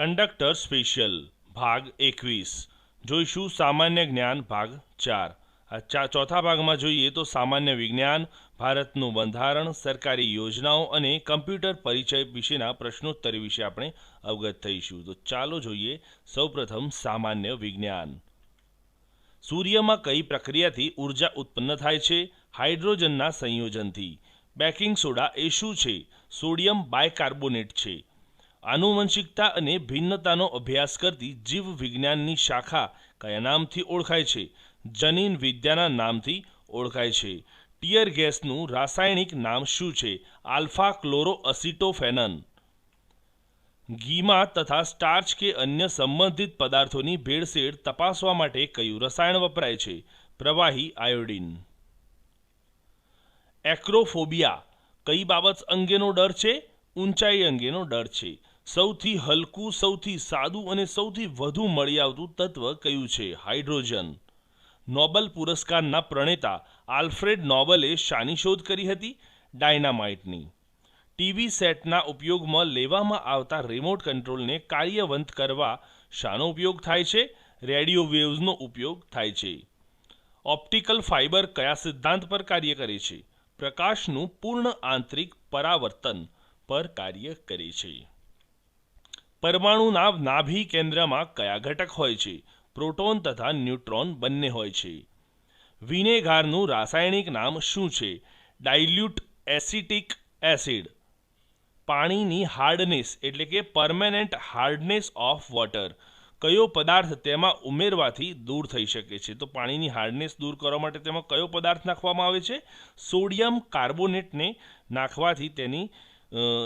Conductor special ભાગ એકવીસ. જોઈશું સામાન્ય જ્ઞાન, ભાગ ચાર. આ ચોથા ભાગમાં જોઈએ તો સામાન્ય વિજ્ઞાન, ભારતનું બંધારણ, સરકારી યોજનાઓ અને કમ્પ્યુટર પરિચય વિશેના પ્રશ્નોત્તરી વિશે આપણે અવગત થઈશું. તો ચાલો જોઈએ સૌપ્રથમ સામાન્ય વિજ્ઞાન. સૂર્યમાં કઈ પ્રક્રિયાથી ઊર્જા ઉત્પન્ન થાય છે? હાઇડ્રોજનના સંયોજનથી. બેકિંગ સોડા એ શું છે? સોડિયમ બાયકાર્બોનેટ છે. આનુવંશિકતા અને ભિન્નતાનો અભ્યાસ કરતી જીવ વિજ્ઞાનની શાખા કયા નામથી ઓળખાય છે? જનીન વિદ્યાના નામથી ઓળખાય છે. ટીયર ગેસનું રાસાયણિક નામ શું છે? આલ્ફા ક્લોરો અસિટોફેનન ઘીમાં તથા સ્ટાર્ચ કે અન્ય સંબંધિત પદાર્થોની ભેળસેળ તપાસવા માટે કયું રસાયણ વપરાય છે? પ્રવાહી આયોડિન. એક્રોફોબિયા. કઈ બાબત અંગેનો ડર છે? ઊંચાઈ અંગેનો ડર છે. સૌથી હલકું, સૌથી સાદું અને સૌથી વધુ મળી આવતું તત્વ કયું છે? હાઇડ્રોજન. નોબલ પુરસ્કારના પ્રણેતા આલ્ફ્રેડ નોબલે શાની શોધ કરી હતી? ડાયનામાઇટની. ટીવી સેટના ઉપયોગમાં લેવામાં આવતા રિમોટ કંટ્રોલને કાર્યવંત કરવા શાનો ઉપયોગ થાય છે? રેડિયો વેવ્સનો ઉપયોગ થાય છે. ઓપ્ટિકલ ફાઇબર કયા સિદ્ધાંત પર કાર્ય કરે છે? પ્રકાશનું પૂર્ણ આંતરિક પરાવર્તન પર કાર્ય કરે છે. પરમાણુના નાભી કેન્દ્રમાં કયા ઘટક હોય છે? પ્રોટોન તથા ન્યુટ્રોન બંને હોય છે. વિનેગારનું રાસાયણિક નામ શું છે? Dilute acetic acid. પાણીની હાર્ડનેસ એટલે કે પરમેનન્ટ હાર્ડનેસ ઓફ વોટર કયો પદાર્થ તેમાં ઉમેરવાથી દૂર થઈ શકે છે? તો પાણીની હાર્ડનેસ દૂર કરવા માટે તેમાં કયો પદાર્થ નાખવામાં આવે છે? સોડિયમ કાર્બોનેટને નાખવાથી તેની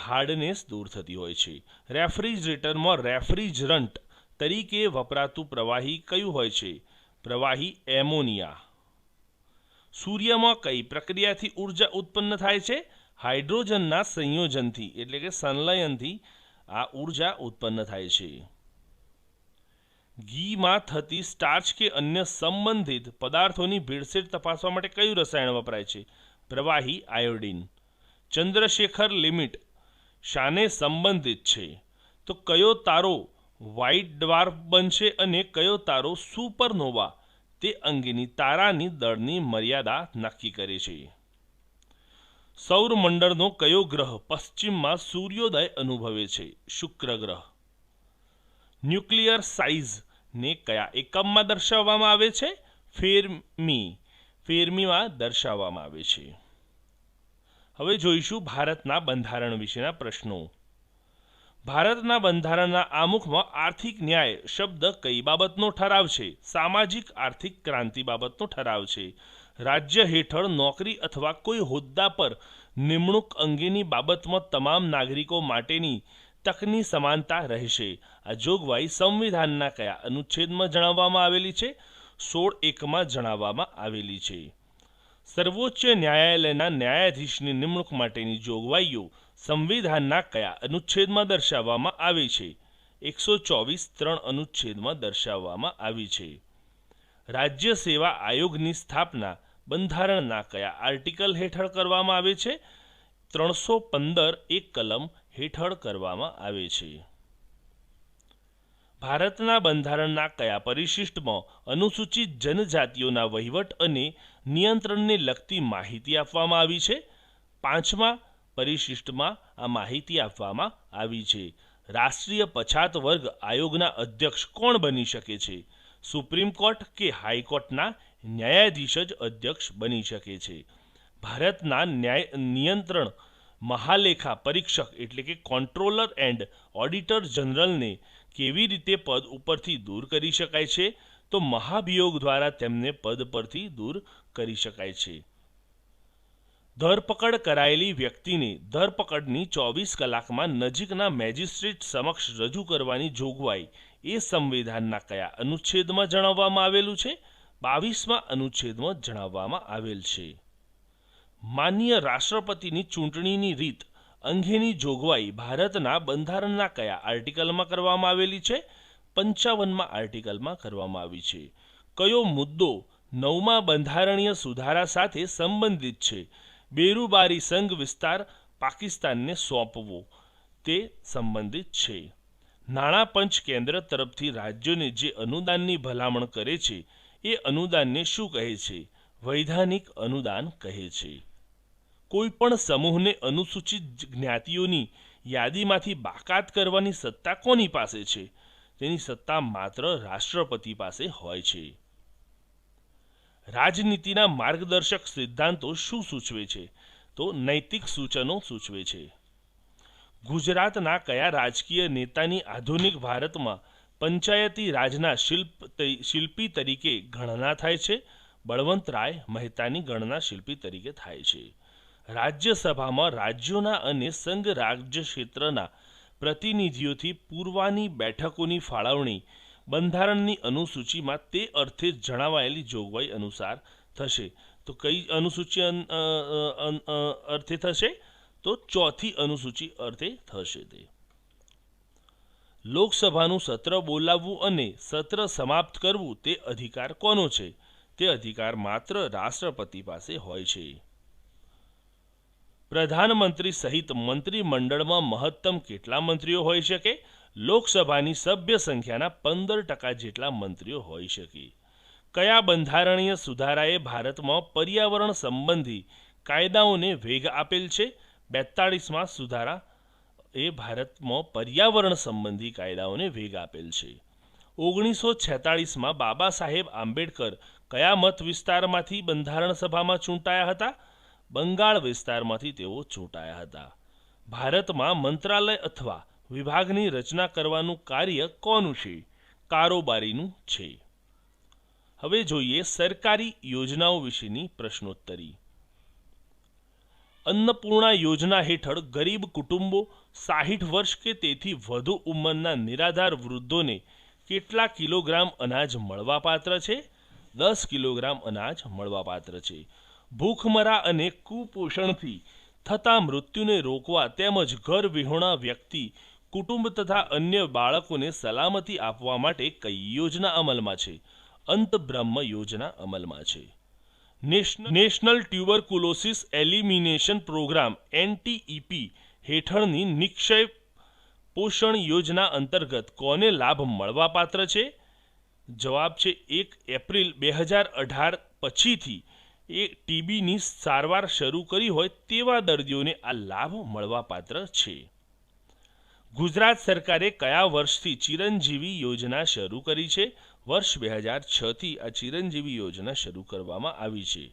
હાર્ડનેસ દૂર થતી હોય છે. રેફ્રિજરેટરમાં રેફ્રિજરન્ટ તરીકે વપરાતું પ્રવાહી કયું હોય છે? પ્રવાહી એમોનિયા. સૂર્યમાં કઈ પ્રક્રિયાથી ઊર્જા ઉત્પન્ન થાય છે? હાઇડ્રોજનના સંયોજનથી, એટલે કે સંલયનથી આ ઊર્જા ઉત્પન્ન થાય છે. ઘીમાં થતી સ્ટાર્ચ કે અન્ય સંબંધિત પદાર્થોની ભેળસેળ તપાસવા માટે કયું રસાયણ વપરાય છે? પ્રવાહી આયોડિન. ચંદ્રશેખર લિમિટ શાને સંબંધિત છે. તો કયો તારો વ્હાઇટ ડ્વાર્ફ બનશે અને કયો તારો સુપરનોવા તે અંગેની તારાની દળની મર્યાદા નક્કી કરે છે. સૌરમંડળનો કયો ગ્રહ પશ્ચિમમાં સૂર્યોદય અનુભવે છે? શુક્ર ગ્રહ. ન્યુક્લિયર સાઇઝને કયા એકમમાં દર્શાવવામાં આવે છે? ફેરમી. ફેરમીમાં દર્શાવવામાં આવે છે. હવે જોઈશું ભારતના બંધારણ વિશેના પ્રશ્નો. ભારતના બંધારણના આમુખમાં આર્થિક ન્યાય શબ્દ કઈ બાબતનો ઠરાવ છે સામાજિક આર્થિક ક્રાંતિ બાબતનો ઠરાવ છે રાજ્ય હેઠળ નોકરી અથવા કોઈ હોદ્દા પર નિમણૂક અંગેની બાબતમાં તમામ નાગરિકો માટેની તકની સમાનતા રહેશે. આ જોગવાઈ સંવિધાનના કયા અનુચ્છેદમાં જણાવવામાં આવેલી છે? સોળ એકમાં જણાવવામાં આવેલી છે. સર્વોચ્ચ ન્યાયાલયના ન્યાયાધીશની નિમણૂક માટેની જોગવાઈઓ સંવિધાનના કયા અનુચ્છેદમાં દર્શાવવામાં આવી છે? એકસો ચોવીસ ત્રણ અનુચ્છેદમાં દર્શાવવામાં આવી છે. રાજ્ય સેવા આયોગની સ્થાપના બંધારણના કયા આર્ટિકલ હેઠળ કરવામાં આવે છે? ત્રણસો પંદર એક કલમ હેઠળ કરવામાં આવે છે. ભારતના બંધારણના કયા પરિશિષ્ટમાં અનુસૂચિત જનજાતિઓના વહીવટ અને નિયંત્રણને લગતી માહિતી આપવામાં આવી છે? પાંચમા પરિશિષ્ટમાં આ માહિતી આપવામાં આવી છે. રાષ્ટ્રીય પછાત વર્ગ આયોગના અધ્યક્ષ કોણ બની શકે છે? સુપ્રીમ કોર્ટ કે હાઈકોર્ટના ન્યાયાધીશ જ અધ્યક્ષ બની શકે છે? ભારતના ન્યાય નિયંત્રણ મહાલેખા પરીક્ષક એટલે કે કોન્ટ્રોલર એન્ડ ઓડિટર જનરલને કેવી રીતે પદ ઉપરથી દૂર કરી શકાય છે, તો મહાભિયોગ દ્વારા તેમને પદ પરથી દૂર કરી શકાય છે. ધરપકડ કરાયેલી વ્યક્તિને ધરપકડની ચોવીસ કલાકમાં નજીકના મેજિસ્ટ્રેટ સમક્ષ રજૂ કરવાની જોગવાઈ એ સંવિધાનના કયા અનુચ્છેદમાં જણાવવામાં આવેલું છે? બાવીસમાં અનુચ્છેદમાં જણાવવામાં આવેલ છે. માન્ય રાષ્ટ્રપતિની ચૂંટણીની રીત અંગેની જોગવાઈ ભારતના બંધારણના કયા આર્ટિકલમાં કરવામાં આવેલી છે? પંચાવનમાં આર્ટિકલમાં કરવામાં આવી છે. કયો મુદ્દો નવમા બંધારણીય સુધારા સાથે સંબંધિત છે? બેરુબારી સંઘ વિસ્તાર પાકિસ્તાનને સોંપવો. તે સંબંધિત છે. નાણાં પંચ કેન્દ્ર તરફથી રાજ્યોને જે અનુદાનની ભલામણ કરે છે, એ અનુદાનને શું કહે છે? વૈધાનિક અનુદાન કહે છે. કોઈ પણ સમૂહને અનુસૂચિત જ્ઞાતિઓની યાદીમાંથી બાકાત કરવાની સત્તા કોની પાસે છે? તેની સત્તા માત્ર રાષ્ટ્રપતિ પાસે હોય છે. રાજનીતિના માર્ગદર્શક સિદ્ધાંતો શું સૂચવે છે? તો નૈતિક સૂચનો સૂચવે છે. ગુજરાતના કયા રાજકીય નેતાની આધુનિક ભારતમાં પંચાયતી રાજના શિલ્પ શિલ્પી તરીકે ગણના થાય છે? બળવંતરાય મહેતાની ગણના શિલ્પી તરીકે થાય છે. રાજ્યસભામાં રાજ્યોના અને સંઘ રાજ્ય ક્ષેત્રના પ્રતિનિધિઓથી પૂર્વાની બેઠકોની ફાળવણી, બંધારણની અનુસૂચિમાં તે અર્થે જણાવાયેલી જોગવાઈ અનુસાર થશે. તો કઈ અનુસૂચિ અર્થે થશે? તો ચોથી અનુસૂચિ અર્થે થશે તે. લોકસભાનું સત્ર બોલાવવું અને સત્ર સમાપ્ત કરવું તે અધિકાર કોનો છે? તે અધિકાર માત્ર રાષ્ટ્રપતિ પાસે હોય છે. પ્રધાનમંત્રી સહિત મંત્રીમંડળમાં મહત્તમ કેટલા મંત્રીઓ હોઈ શકે? લોકસભાની સભ્ય સંખ્યાના પંદર ટકા જેટલા મંત્રીઓ હોઈ શકે. કયા બંધારણીય સુધારાએ ભારતમાં પર્યાવરણ સંબંધી કાયદાઓને વેગ આપેલ છે? બેતાળીસમાં સુધારા એ ભારતમાં પર્યાવરણ સંબંધી કાયદાઓને વેગ આપેલ છે. ઓગણીસો છેતાળીસમાં બાબા સાહેબ આંબેડકર કયા મત વિસ્તારમાંથી બંધારણ સભામાં ચૂંટાયા હતા? બંગાળ વિસ્તારમાંથી તેઓ ચૂંટાયા હતા. ભારતમાં મંત્રાલય અથવા વિભાગની રચના કરવાનું કાર્ય કોનું છે? કારોબારીનું છે. હવે જોઈએ સરકારી યોજનાઓ વિશેની પ્રશ્નોત્તરી. અન્નપૂર્ણા યોજના હેઠળ ગરીબ કુટુંબો સાહીઠ વર્ષ કે તેથી વધુ ઉંમરના નિરાધાર વૃદ્ધોને કેટલા કિલોગ્રામ અનાજ મળવાપાત્ર છે? દસ કિલોગ્રામ અનાજ મળવાપાત્ર છે. ભૂખમરા અને કુપોષણથી થતા મૃત્યુને રોકવા તેમજ ઘર વિહોણા વ્યક્તિ, કુટુંબ તથા અન્ય બાળકોને સલામતી આપવા માટે કઈ યોજના અમલમાં છે? અંત બ્રહ્મ યોજના અમલમાં છે. National Tuberculosis Elimination Programme NTEP હેઠળની નિક્ષય પોષણ યોજના અંતર્ગત કોને લાભ મળવાપાત્ર છે? જવાબ છે એક એપ્રિલ બે હજાર અઢાર પછીથી એ ટીબીની સારવાર શરૂ કરી હોય તેવા દર્દીઓને આ લાભ મળવાપાત્ર છે. ગુજરાત સરકારે કયા વર્ષથી ચિરંજીવી યોજના શરૂ કરી છે? વર્ષ બે હજાર છથી આ ચિરંજીવી યોજના શરૂ કરવામાં આવી છે.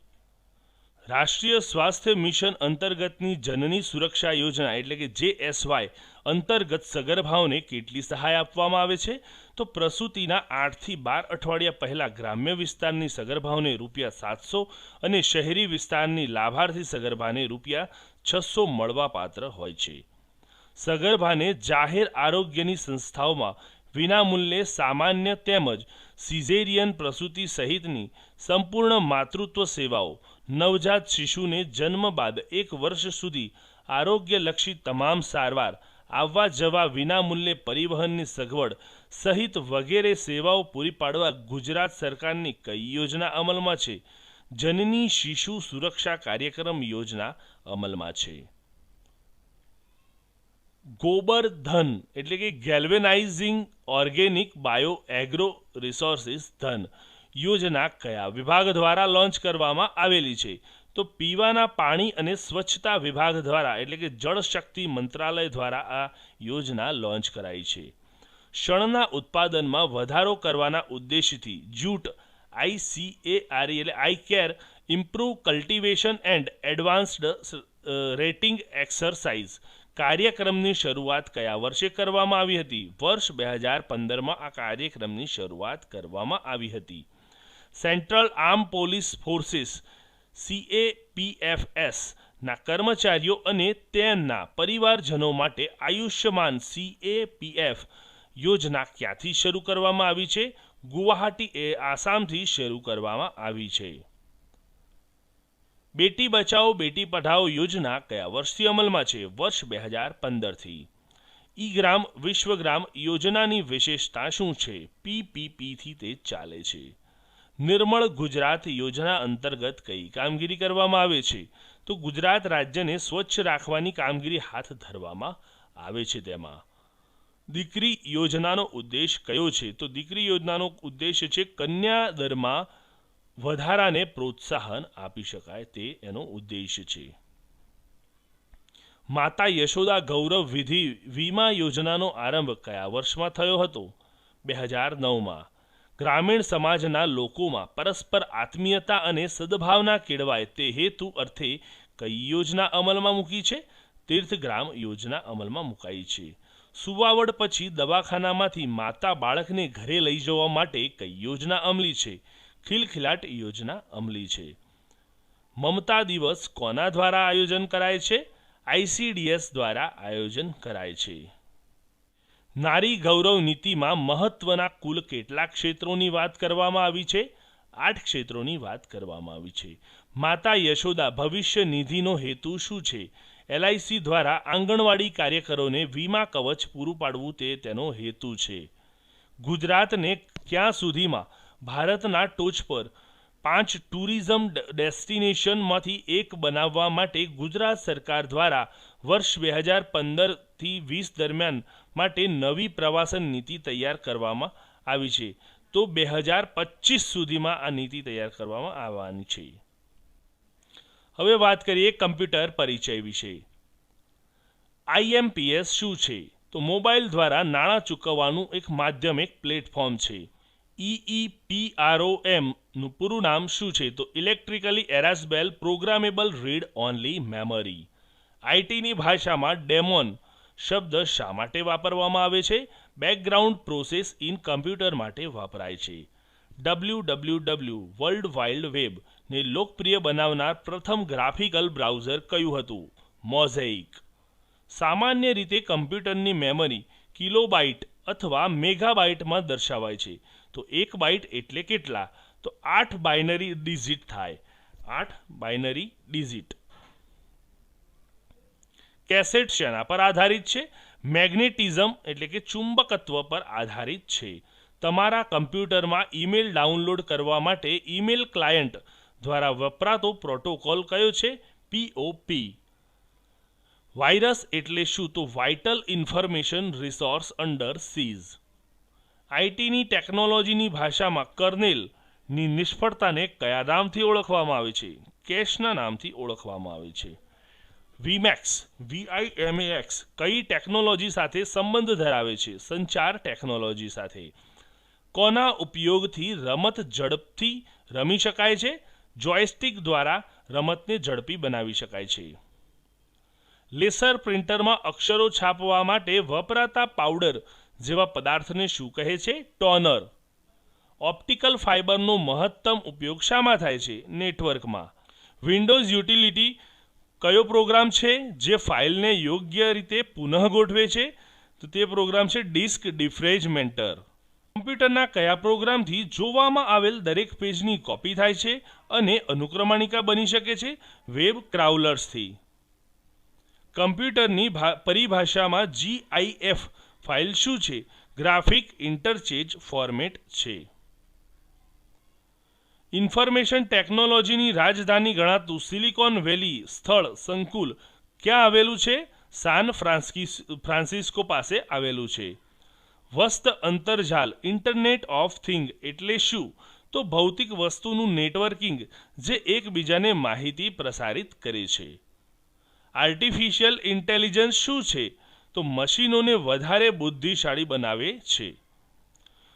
રાષ્ટ્રીય સ્વાસ્થ્ય મિશન અંતર્ગતની જનની સુરક્ષા યોજના એટલે કે જે એસવાય અંતર્ગત સગર્ભાઓને કેટલી સહાય આપવામાં આવે છે? તો પ્રસૂતિના આઠથી બાર અઠવાડિયા પહેલાં ગ્રામ્ય વિસ્તારની સગર્ભાઓને રૂપિયા સાતસો અને શહેરી વિસ્તારની લાભાર્થી સગર્ભાને રૂપિયા છસો મળવાપાત્ર હોય છે. સગર્ભાને જાહેર આરોગ્યની સંસ્થાઓમાં વિનામૂલ્યે સામાન્ય તેમજ સિઝેરિયન પ્રસૂતિ સહિતની સંપૂર્ણ માતૃત્વ સેવાઓ નવજાત શિશુને જન્મ બાદ એક વર્ષ સુધી આરોગ્યલક્ષી તમામ સારવાર આવવા જવા વિનામૂલ્યે પરિવહનની સગવડ સહિત વગેરે સેવાઓ પૂરી પાડવા ગુજરાત સરકારની કઈ યોજના અમલમાં છે? જનની શિશુ સુરક્ષા કાર્યક્રમ યોજના અમલમાં છે. ગોબર ધન એટલે કે galvanising organic bio agro resources Dhan. યોજના કયા વિભાગ દ્વારા લોન્ચ કરવામાં આવેલી છે? તો પીવાના પાણી અને સ્વચ્છતા વિભાગ દ્વારા, એટલે કે જળશક્તિ મંત્રાલય દ્વારા આ યોજના લોન્ચ કરાઈ છે. શણના ઉત્પાદનમાં વધારો કરવાના ઉદ્દેશથી જૂટ આઈસીએઆરઈ એટલે I care improve cultivation and advanced rating exercise કાર્યક્રમની શરૂઆત કયા વર્ષે કરવામાં આવી હતી? વર્ષ બે હજાર પંદરમાં આ કાર્યક્રમની શરૂઆત કરવામાં આવી હતી. Central arm police forces CAPFs ના કર્મચારીઓ અને તેમના પરિવારજનો માટે આયુષ્યમાન સીએપીએફ યોજના ક્યાંથી શરૂ કરવામાં આવી છે? ગુવાહાટી એ આસામથી શરૂ કરવામાં આવી છે. બેટી બચાવો બેટી પઢાઓ યોજના કયા વર્ષથી અમલમાં છે? વર્ષ બે હજાર પંદરથી. ઈ ગ્રામ વિશ્વગ્રામ યોજનાની વિશેષતા શું છે? પીપીપીથી તે ચાલે છે. નિર્મળ ગુજરાત યોજના અંતર્ગત કઈ કામગીરી કરવામાં આવે છે? તો ગુજરાત રાજ્યને સ્વચ્છ રાખવાની કામગીરી હાથ ધરવામાં આવે છે તેમાં. દીકરી યોજનાનો ઉદ્દેશ કયો છે? તો દીકરી યોજનાનો ઉદ્દેશ છે કન્યા દરમાં વધારાને પ્રોત્સાહન આપી શકાય તે એનો ઉદ્દેશ છે. માતા યશોદા ગૌરવ વિધિ વીમા યોજનાનો આરંભ કયા વર્ષમાં થયો હતો? બે હજાર નવમાં. ગ્રામીણ સમાજના લોકોમાં પરસ્પર આત્મીયતા અને સદભાવના કેળવાય તે હેતુ અર્થે કઈ યોજના અમલમાં મૂકી છે? તીર્થગ્રામ યોજના અમલમાં મુકાઈ છે. સુવાવડ પછી દવાખાનામાંથી માતા બાળકને ઘરે લઈ જવા માટે કઈ યોજના અમલી છે? ખિલખિલાટ યોજના અમલી છે. મમતા દિવસ કોના દ્વારા આયોજન કરાય છે? આઈસીડીએસ દ્વારા આયોજન કરાય છે. નારી ગૌરવ નીતિમાં મહત્વના કુલ કેટલા ક્ષેત્રોની વાત કરવામાં આવી છે? આઠ ક્ષેત્રોની વાત કરવામાં આવી છે. માતા યશોદા ભવિષ્ય નિધિનો હેતુ શું છે? એલઆઈસી દ્વારા આંગણવાડી કાર્યકરોને વીમા કવચ પૂરું પાડવું તે તેનો હેતુ છે. ગુજરાતને ક્યાં સુધીમાં ભારતના ટોચ પર પાંચ ટુરિઝમ ડેસ્ટિનેશનમાંથી એક બનાવવા માટે ગુજરાત સરકાર દ્વારા વર્ષ બે હજાર પંદરથી વીસ દરમિયાન માટે નવી પ્રવાસન નીતિ તૈયાર કરવામાં આવી છે. તો બે હજાર પચીસ સુધીમાં આ નીતિ તૈયાર કરવામાં આવવાની છે. હવે વાત કરીએ કમ્પ્યુટર પરિચય વિશે. આઈએમપીએસ શું છે? તો મોબાઈલ દ્વારા નાણાં ચૂકવવાનું એક માધ્યમ, એક પ્લેટફોર્મ છે. ઈઈપીઆરઓએમનું પૂરું નામ શું છે? તો electrically erasable programmable read only memory આઈટીની ભાષામાં ડેમોન શબ્દ શા માટે વાપરવામાં આવે છે? બેકગ્રાઉન્ડ પ્રોસેસ ઇન કમ્પ્યુટર માટે વપરાય છે. W W W world wild web ને લોકપ્રિય બનાવનાર પ્રથમ ગ્રાફિકલ બ્રાઉઝર કયું હતું? મોઝેઇક. સામાન્ય રીતે કમ્પ્યુટરની મેમરી કિલોબાઇટ અથવા મેગાબાઇટમાં દર્શાવાય છે. તો એક બાઇટ એટલે કેટલા? તો આઠ બાઇનરી ડિઝિટ થાય. આઠ બાઇનરી ડિઝિટ કેસેટ શેના પર આધારિત છે? મેગ્નેટિઝમ એટલે કે ચુંબકત્વ પર આધારિત છે. તમારા કમ્પ્યુટરમાં ઈમેલ ડાઉનલોડ કરવા માટે ઈમેલ ક્લાયન્ટ દ્વારા વપરાતો પ્રોટોકોલ કયો છે? પીઓપી વાયરસ એટલે શું? તો vital information resource under siege. આઈટીની ટેકનોલોજીની ભાષામાં કર્નેલની નિષ્ફળતાને કયા નામથી ઓળખવામાં આવે છે, કેશના નામથી ઓળખવામાં આવે છે. વીમેક્સ વીઆઈએમએક્સ કઈ ટેકનોલોજી સાથે સંબંધ ધરાવે છે? સંચાર ટેકનોલોજી સાથે. કોના ઉપયોગથી રમત ઝડપથી રમી શકાય છે? જોયસ્ટિક દ્વારા રમતને ઝડપી બનાવી શકાય છે. લેસર પ્રિન્ટરમાં અક્ષરો છાપવા માટે વપરાતા પાવડર જેવા પદાર્થને શું કહે છે? ટોનર. ઓપ્ટિકલ ફાઇબરનો મહત્તમ ઉપયોગ શામાં થાય છે નેટવર્કમાં. વિન્ડોઝ યુટિલિટી કયો પ્રોગ્રામ છે? જે ફાઇલને યોગ્ય રીતે પુનઃ ગોઠવે છે? તો તે પ્રોગ્રામ છે ડિસ્ક ડિફ્રેજમેન્ટર. કમ્પ્યુટરના કયા પ્રોગ્રામથી જોવામાં આવેલ દરેક પેજની કોપી થાય છે અને અનુક્રમણિકા બની શકે છે? વેબ ક્રાઉલર્સથી. કમ્પ્યુટરની પરિભાષામાં જીઆઈએફ ફાઇલ શું છે? ગ્રાફિક ઇન્ટરચેજ ફોર્મેટ છે. ઇન્ફોર્મેશન ટેકનોલોજીની રાજધાની ગણાતું સિલિકોન વેલી સ્થળ સંકુલ ક્યાં આવેલું છે? સાન ફ્રાન્સિસ, ફ્રાન્સિસ્કો પાસે આવેલું છે. વસ્ત અંતરજાલ, ઇન્ટરનેટ ઓફ થિંગ એટલે શું? તો ભૌતિક વસ્તુનું નેટવર્કિંગ જે એકબીજાને માહિતી પ્રસારિત કરે છે. આર્ટિફિશિયલ ઇન્ટેલિજન્સ શું છે? તો મશીનોને વધારે બુદ્ધિશાળી બનાવે છે.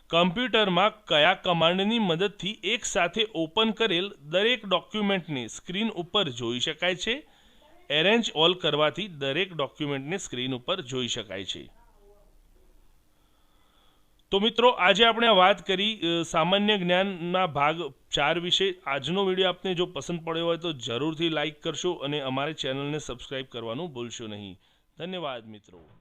કમ્પ્યુટરમાં કયા કમાન્ડની મદદથી એકસાથે ઓપન કરેલ દરેક ડોક્યુમેન્ટને સ્ક્રીન ઉપર જોઈ શકાય છે? એરેન્જ ઓલ કરવાથી દરેક ડોક્યુમેન્ટને સ્ક્રીન ઉપર જોઈ શકાય છે. તો મિત્રો, આજે આપણે વાત કરી સામાન્ય જ્ઞાનના ભાગ ચાર વિશે. આજનો વીડિયો આપને જો પસંદ પડ્યો હોય તો જરૂરથી લાઇક કરશો અને અમારી ચેનલને સબસ્ક્રાઈબ કરવાનું ભૂલશો નહીં. ધન્યવાદ મિત્રો.